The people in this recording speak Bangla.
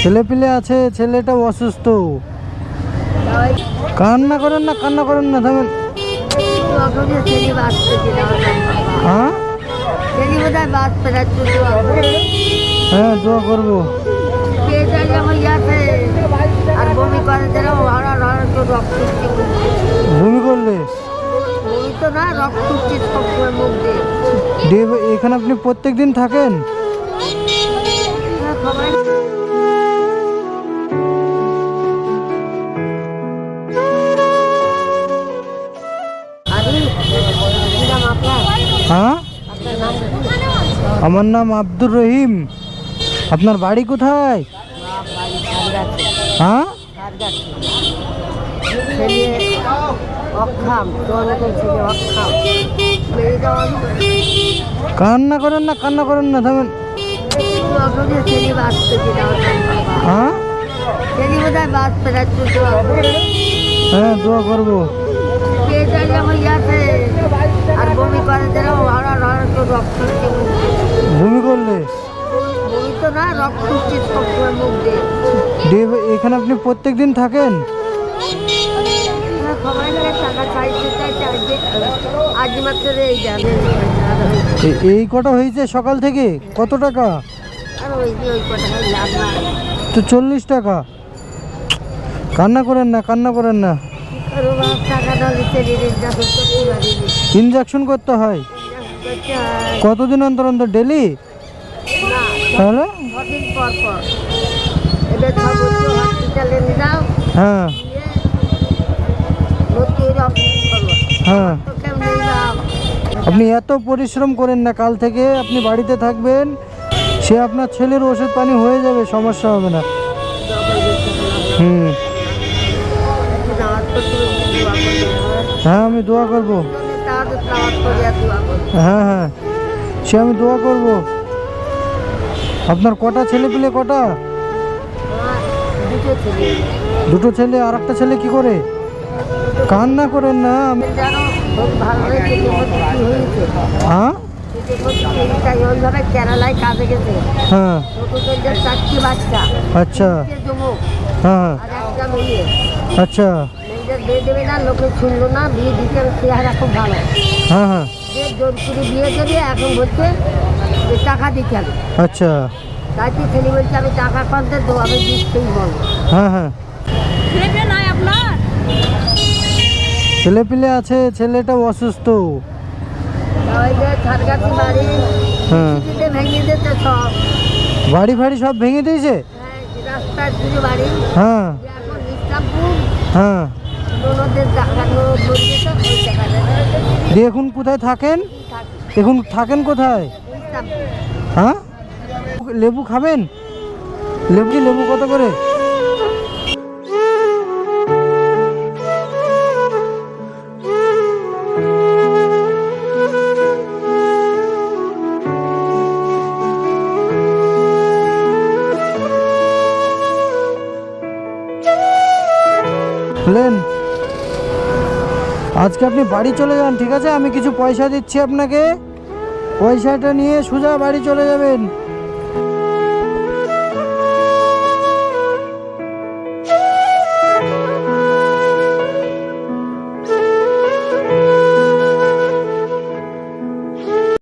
ছেলে পিলে আছে ছেলেটা অসুস্থ। কান্না করেন না, কান্না করেন না, থামেন। হ্যাঁ? হ্যাঁ দোয়া করব। ভূমি করলে? এখানে আপনি প্রত্যেক দিন থাকেন? আমার নাম আব্দুর রহিম। আপনার বাড়ি কোথায়? হ্যাঁ। কান্না করেন না, কান্না করেন না, থামেন। হ্যাঁ? হয়, দোয়া করব। আর বমি করে হরার হরার রক্ত দিয়ে এখানে আপনি প্রত্যেক দিন থাকেন? হ্যাঁ, সবাই মিলে টাকা চাইতে চাইতে আজকে আজ মাত্র এই যাবে এই কটা হয়েছে সকাল থেকে? কত টাকা? তো চল্লিশ টাকা। কান্না করেন না কান্না করেন না। ইনজেকশন করতে হয়? করতে হয়। কতদিন অন্তর অন্তর ডেলি? না তাহলে? হ্যাঁ। হয়ে। আপনি এত পরিশ্রম করেন না কাল থেকে আপনি বাড়িতে থাকবেন সে আপনার ছেলের ওষুধ পানি হয়ে যাবে সমস্যা হবে না। হুম। হ্যাঁ আমি দোয়া করব। হ্যাঁ হ্যাঁ। সে আমি দোয়া করব। আপনার কটা ছেলে পেলে কটা? দুটো ছেলে। আর একটা ছেলে কি করে? কান্না করেন না। খুব ভালো হয়ে? হ্যাঁ। হ্যাঁ আচ্ছা। হ্যাঁ। আচ্ছা। বিয়ে দেবে না লোকে শুনলো না বিয়ে দিতে চেহারা খুব ভালো। হ্যাঁ হ্যাঁ। যে জোর করে বিয়ে দেবে এখন বলছে টাকা দিতে হবে আচ্ছা। তাই তো ছেলে বলছে আমি টাকা পান্তে তো আমি দিতেই বলব হ্যাঁ হ্যাঁ। ছেলে নাই আপনার? ছেলে পিলে আছে ছেলেটা অসুস্থ। ওই যে ছাড়গাছি বাড়ি হ্যাঁ। ভেঙে দিতে সব। বাড়ি ফাড়ি সব ভেঙে দিয়েছে? হ্যাঁ, রাস্তার বাড়ি। হ্যাঁ। এখন ইসলামপুর হ্যাঁ। দিয়ে এখন কোথায় থাকেন? থাকি। এখন থাকেন কোথায়? হ্যাঁ? লেবু খাবেন? লেবু লেবু কত করে? লেন, আজকে আপনি বাড়ি চলে যান, ঠিক আছে? আমি কিছু পয়সা দিচ্ছি আপনাকে। পয়সাটা নিয়ে সোজা বাড়ি চলে যাবেন।